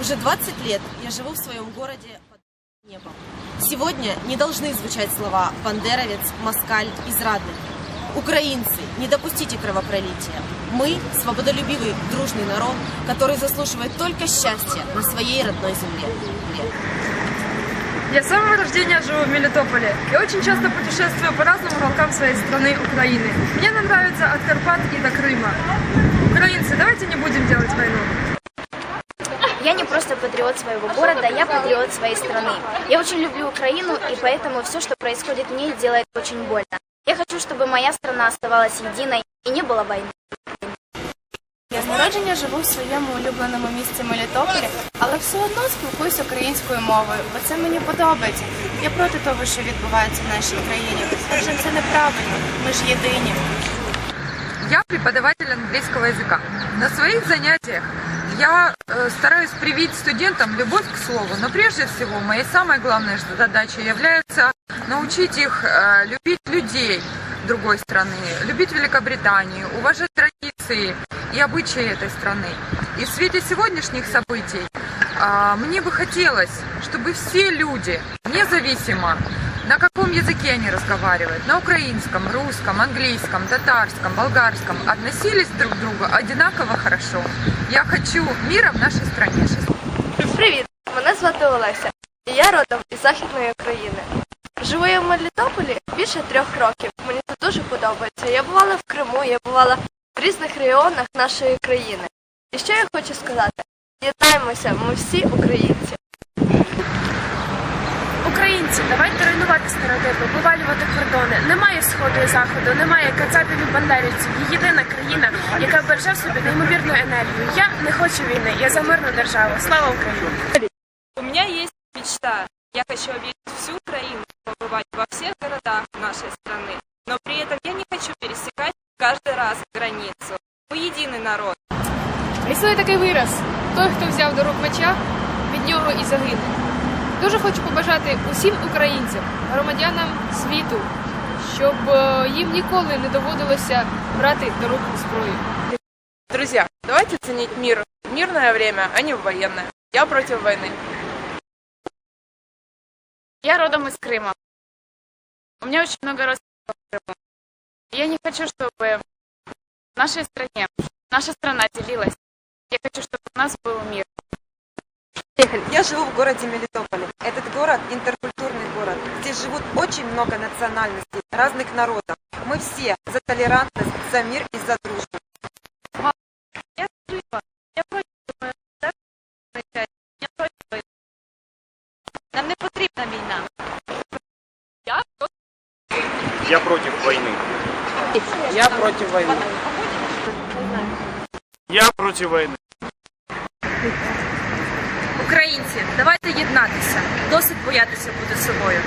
Уже 20 лет я живу в своем городе под небом. Сегодня не должны звучать слова «бандеровец», «москаль», «израдник». Украинцы, не допустите кровопролития. Мы – свободолюбивый, дружный народ, который заслуживает только счастья на своей родной земле. Я с самого рождения живу в Мелитополе и очень часто путешествую по разным уголкам своей страны Украины. Мне нравится от Карпат и до Крыма. Украинцы, давайте не будем делать войну. Я не просто патриот своего города, я патриот своей страны. Я очень люблю Украину, и поэтому все, что происходит в ней, делает очень больно. Я хочу, чтобы моя страна оставалась единой и не было войны. Я з народження живу в своєму улюбленому місці Мелітополі, але все одно спілкуюся українською мовою, бо це мені подобається. Я проти того, що відбувається в нашій країні. Адже це неправильно. Ми ж єдині. Я преподаватель английского языка. На своих занятиях я э, стараюсь привить студентам любовь к слову, но прежде всего моей самой главной задачей является научить их э, любить людей другой страны, любить Великобританию, уважать традиции и обычаи этой страны. И в свете сегодняшних событий а, мне бы хотелось, чтобы все люди, независимо на каком языке они разговаривают, на украинском, русском, английском, татарском, болгарском, относились друг к другу одинаково хорошо. Я хочу мира в нашей стране. Привіт! Мене звати Олеся. і Я родом із Західної України. Живу я в Мелітополі більше трьох років. Мені тут дуже подобається. Я бувала в Криму, я бувала в різних регіонах нашої країни. І що я хочу сказати? Єднаємося, ми всі українці. Українці, стереотипи, вивалювати кордони. Немає сходу і заходу, немає кацапів і бандерівців. Є єдина країна, яка береже в собі неймовірну енергію. Я не хочу війни, я за мирну державу. Слава Україні! У меня есть мечта. Я хочу объездить всю Украину, побывать во всех городах нашей страны. Но при этом я не хочу пересекать каждый раз границу. Мы единый народ. Існує такий вираз: той, хто взяв до рук меча, від нього і загине. Дуже хочу побажати усім українцям, громадянам світу, щоб е, їм ніколи не доводилося брати до рук зброю. Друзья, давайте ценить мир в мирное время, а не в военное. Я против войны. Я родом из Крыма. У меня очень много родственников в Крыму. Я не хочу, чтобы в нашей стране наша страна делилась. Я хочу, чтобы у нас был мир. Я живу в городе Мелитополе. Город интеркультурный город. Здесь живут очень много национальностей, разных народов. Мы все за толерантность, за мир и за дружбу. Нам не потрібна війна. Я Я против войны. Я против войны. Я против войны. Українці, давайте єднатися. Досить боятися бути собою.